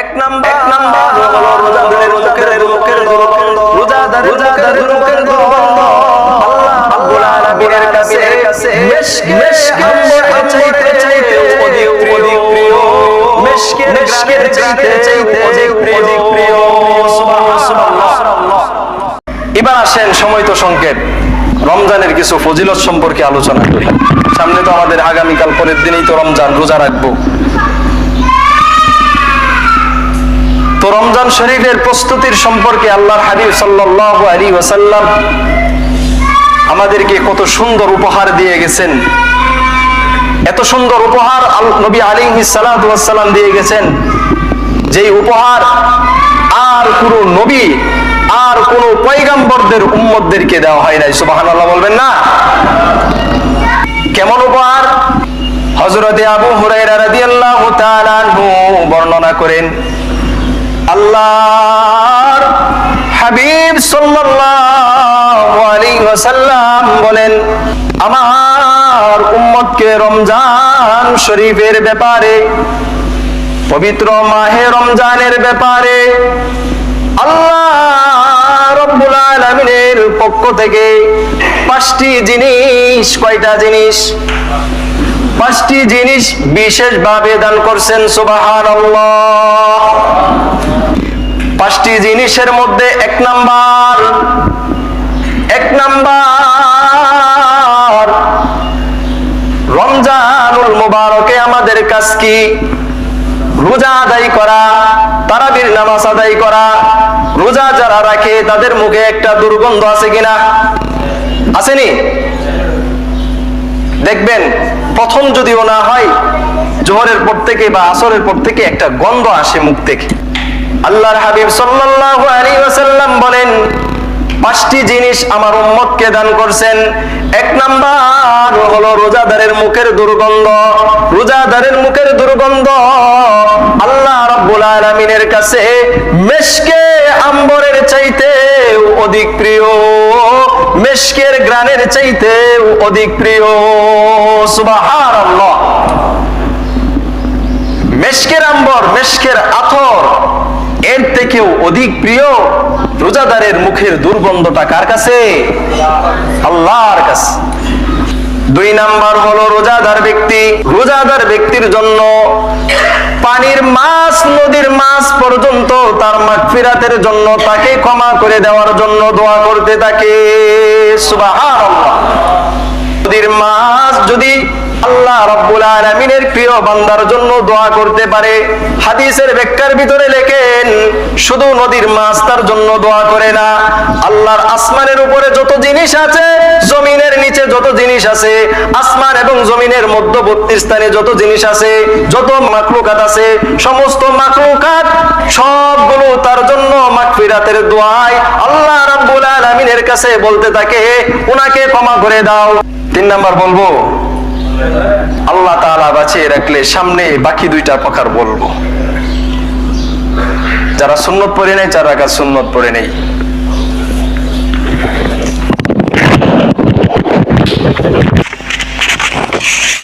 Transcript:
এক নাম্বার। এক নাম্বার। হলো রোজাদারের মুখের মুখের দুর্গন্ধ। রোজাদারের রোজাদারের মুখের আল্লাহ রাব্বুল আলামিনের কাছে মিশকের আম্বর চাইতে চাইতে অধিক অধিক প্রিয়। মিশকের চাইতে চাইতে অধিক অধিক প্রিয়। সুবহানাল্লাহ এবার আসেন সময় তো সংকেত। রমজানের কিছু ফজিলত সম্পর্কে আলোচনা করি। সামনে তো আমাদের আগামীকাল পরের দিনেই তো রমজান রোজা রাখব। তো রমজান শরীফের প্রস্তুতির সম্পর্কে আল্লাহর হাবিব সাল্লাল্লাহু আলাইহি ওয়াসাল্লাম আমাদেরকে কত সুন্দর উপহার দিয়ে গেছেন। এত সুন্দর উপহার আল- নবী সালাতু সালাম দিয়ে গেছেন। যেই উপহার আর কোন নবী, আর কোন পয়গাম্বরদের উম্মতদেরকে দেওয়া হয় নাই। সুবহানাল্লাহ বলবেন না? কেমন উপহার? হযরতে আবু আনহু বর্ণনা করেন হাবিব ওয়াসাল্লাম বলেন, আমার উম্মতকে রমজান শরীফের ব্যাপারে, পবিত্র মাহে রমজানের ব্যাপারে আল্লাহ পক্ষ থেকে পাঁচটি জিনিস, কয়টা জিনিস? পাঁচটি জিনিস বিশেষভাবে দান করছেন, সুবহানাল্লাহ। পাঁচটি জিনিসের মধ্যে এক নাম্বার এক নাম্বার। রমজানুল মুবারকে আমাদের কাজ কি? রোজা আদায় করা, তারাবির নামাজ আদায় করা। রোজা যারা রাখে, তাদের মুখে একটা দুর্গন্ধ আছে কিনা আসেনি? দেখবেন, প্রথম যদিও না হয়, জোহরের পর থেকে বা আসরের পর থেকে একটা গন্ধ আসে মুখ থেকে। আল্লাহর হাবিব সাল্লাল্লাহু আলাইহি ওয়াসাল্লাম বলেন, পাঁচটি জিনিস আমার উম্মতকে দান করছেন। এক নাম্বার হলো রোজাদারের মুখের দুর্গন্ধ। রোজাদারের মুখের দুর্গন্ধ আল্লাহ রাব্বুল আলামিনের কাছে মেশকে আম্বরের চাইতে অধিক প্রিয়, মেশকের গ্রানের চাইতে অধিক প্রিয়। সুবহানাল্লাহ। মেশকের আম্বর, মেশকের আথর অধিক প্রিয় রোজাদারের মুখের দুর্গন্ধটা কার কাছে? আল্লাহর কাছে। দুই নাম্বার হলো রোজাদার ব্যক্তি। রোজাদার ব্যক্তির জন্য পানির মাছ, নদীর মাছ পর্যন্ত তার মাগফিরাতের জন্য তাকে ক্ষমা করে দেওয়ার জন্য দোয়া করতে থাকে। সুবহানাল্লাহ। আল্লাহ রাব্বুল আলামিনের প্রিয় বান্দার জন্য দোয়া করতে পারে। হাদিসের ব্যাখ্যার ভিতরে লেখেন, শুধু নদীর মাছ তার জন্য দোয়া করে না, আল্লাহর আসমানের উপরে যত জিনিস আছে, জমিনের নিচে যত জিনিস আছে, আসমান এবং জমিনের মধ্যবর্তী স্থানে যত জিনিস আছে, যত মাকলুকাত আছে, সমস্ত মাকলুকাত সবগুলো তার জন্য মাগফিরাতের দোয়ায় আল্লাহ রাব্বুল আলামিনের কাছে বলতে থাকে, উনাকে ক্ষমা করে দাও। তিন নাম্বার বলব আল্লাহ তাআলা বাঁচিয়ে রাখলে সামনে বাকি দুইটা প্রকার বলব। যারা সুন্নত পড়ে নেই যারা সুন্নত পড়ে নেই।